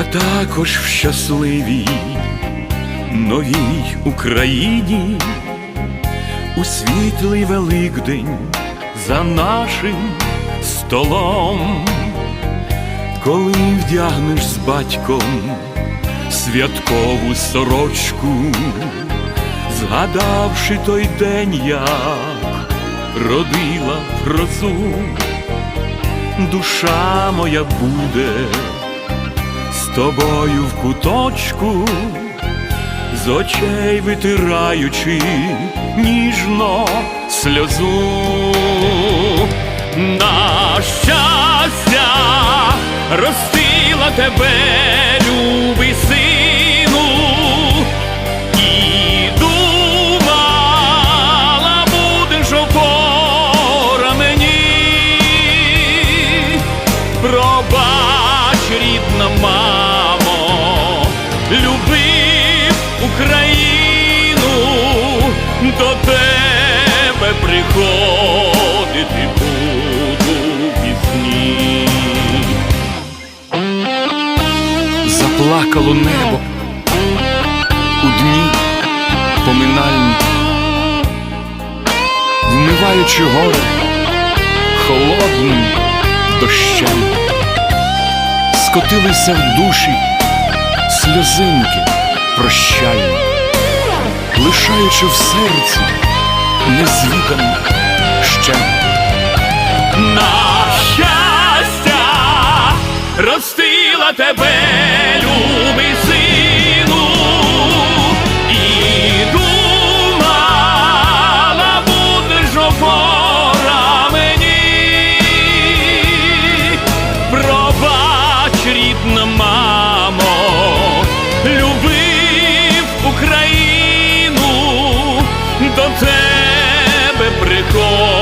а також в щасливій новій Україні, у світлий Великдень за нашим столом, коли вдягнеш з батьком святкову сорочку, згадавши той день, як родила грозу, душа моя буде тобою в куточку, з очей витираючи ніжно сльозу. На щастя ростила тебе, Пробач, рідна мамо, любив Україну, до тебе приходити буду пісні. Заплакало небо у дні поминальні, вмиваючи горе холодним дощем, скотилися в душі сльозинки прощальні, лишаючи в серці незвідану щем. На щастя ростила тебе, Приходить